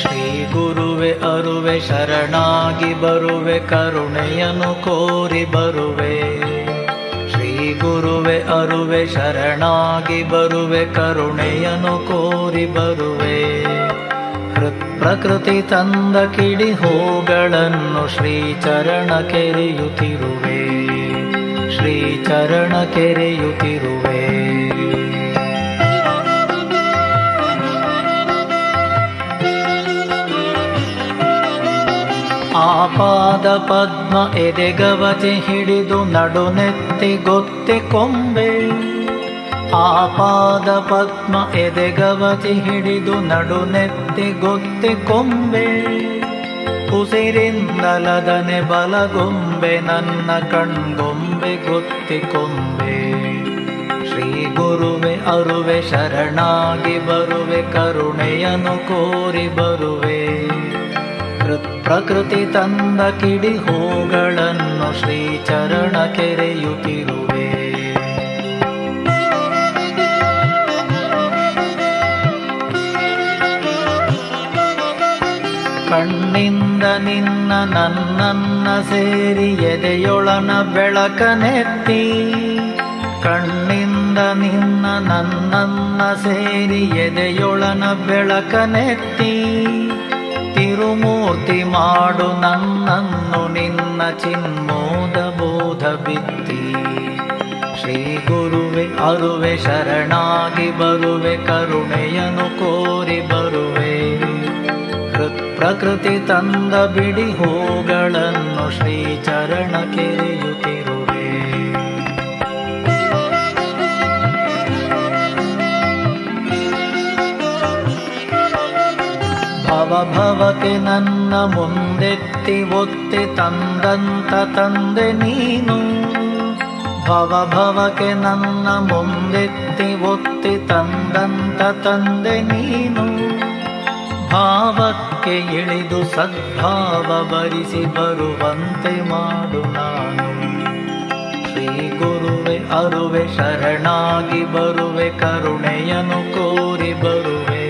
ಶ್ರೀ ಗುರುವೆ ಅರುವೆ ಶರಣಾಗಿ ಬರುವೆ ಕರುಣೆಯನು ಕೋರಿ ಬರುವೆ ಶ್ರೀ ಗುರುವೆ ಅರುವೆ ಶರಣಾಗಿ ಬರುವೆ ಕರುಣೆಯನು ಕೋರಿ ಬರುವೆ ಹೃತ್ ಪ್ರಕೃತಿ ತಂದ ಕಿಡಿ ಹೂಗಳನ್ನು ಶ್ರೀ ಚರಣ ಕೆರೆಯುತ್ತಿರುವೆ. ಶ್ರೀ ಚರಣ ಕೆರೆಯುತ್ತಿರುವೆ. ಆಪಾದ ಪದ್ಮ ಎದೆಗವತಿ ಹಿಡಿದು ನಡುನೆತ್ತಿ ಗೊತ್ತೆ ಕೊಂಬೆ. ಆಪಾದ ಪದ್ಮ ಎದೆಗವತಿ ಹಿಡಿದು ನಡುನೆತ್ತಿ ಗೊತ್ತಿ ಕೊಂಬೆ. ಉಸಿರಿಂದಲದನೆ ಬಲಗೊಂಬೆ, ನನ್ನ ಕಣ್ಗೊಂಬೆ ಗೊತ್ತಿ ಕೊಂಬೆ. ಶ್ರೀ ಗುರುವೆ ಅರುವೆ, ಶರಣಾಗಿ ಬರುವೆ ಕರುಣೆಯನು ಕೋರಿ ಬರುವೆ. ಪ್ರಕೃತಿ ತಂದ ಕಿಡಿ ಹೂಗಳನ್ನು ಶ್ರೀ ಚರಣ ಕೆರೆಯುತ್ತಿರುವೆ. ಕಣ್ಣಿಂದ ನಿನ್ನ ನನ್ನನ್ನ ಸೇರಿ ಎದೆಯೊಳನ ಬೆಳಕನೆತ್ತಿ. ಕಣ್ಣಿಂದ ನಿನ್ನ ನನ್ನನ್ನ ಸೇರಿ ಎದೆಯೊಳನ ಬೆಳಕನೆತ್ತಿ. ತಿರುಮೂರ್ತಿ ಮಾಡು ನನ್ನನ್ನು ನಿನ್ನ ಚಿನ್ಮೋದ ಬೋಧ ಬಿತ್ತಿ. ಶ್ರೀ ಗುರುವೆ ಅರುವೆ ಶರಣಾಗಿ ಬರುವೆ ಕರುಣೆಯನು ಕೋರಿ ಬರುವೆ. ಪ್ರಕೃತಿ ತಂದ ಬಿಡಿ ಹೂಗಳನ್ನು ಶ್ರೀ ಚರಣ ಕೆರೆಯುತ್ತಿರುವೆ. ಭವ ಭವಕ್ಕೆ ನನ್ನ ಮುಂದೆತ್ತಿ ಒತ್ತಿ ತಂದಂತ ತಂದೆ ನೀನು. ಭವ ಭವಕ್ಕೆ ನನ್ನ ಮುಂದೆತ್ತಿ ಒತ್ತಿ ತಂದಂತ ತಂದೆ ನೀನು. ಭಾವಕ್ಕೆ ಇಳಿದು ಸದ್ಭಾವ ಬರಿಸಿ ಬರುವಂತೆ ಮಾಡು ನಾನು. ಶ್ರೀ ಗುರುವೆ, ಅರುವೆ, ಶರಣಾಗಿ ಬರುವೆ ಕರುಣೆಯನು ಕೋರಿ ಬರುವೆ.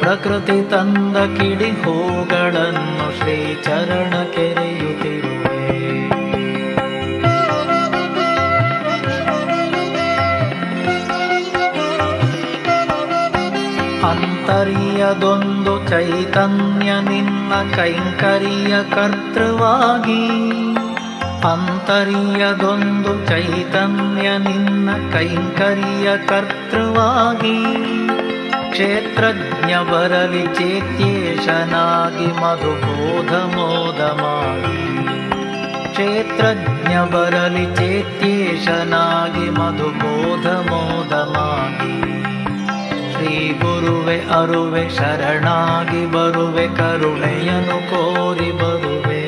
ಪ್ರಕೃತಿ ತಂದ ಕಿಡಿ ಹೂಗಳನ್ನು ಶ್ರೀ ಚರಣ ಕೆರೆಯುತ್ತಿರುವೆ ಅಂತರ್ಯದೊಂದು ಚೈತನ್ಯ ನಿನ್ನ ಕೈಂಕರ್ಯ ಕರ್ತೃವಾಗಿ. ಅಂತರ್ಯದೊಂದು ಚೈತನ್ಯ ನಿನ್ನ ಕೈಂಕರ್ಯ ಕರ್ತೃವಾಗಿ. ಕ್ಷೇತ್ರಜ್ಞ ಬರಲಿ ಚೇತ್ಯೇಶನಾಗಿ ಮಧುಬೋಧ ಮೋದ ಮಾಡಿ. ಕ್ಷೇತ್ರಜ್ಞ ಬರಲಿ ಚೇತ್ಯೇಶನಾಗಿ ಮಧುಬೋಧ ಮೋದ ಅರುವೆ ಶರಣಾಗಿ ಬರುವೆ ಕರುಣೆಯನು ಕೋರಿ ಬರುವೆ.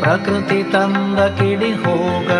ಪ್ರಕೃತಿ ತಂದ ಕಿಡಿ ಹೋಗ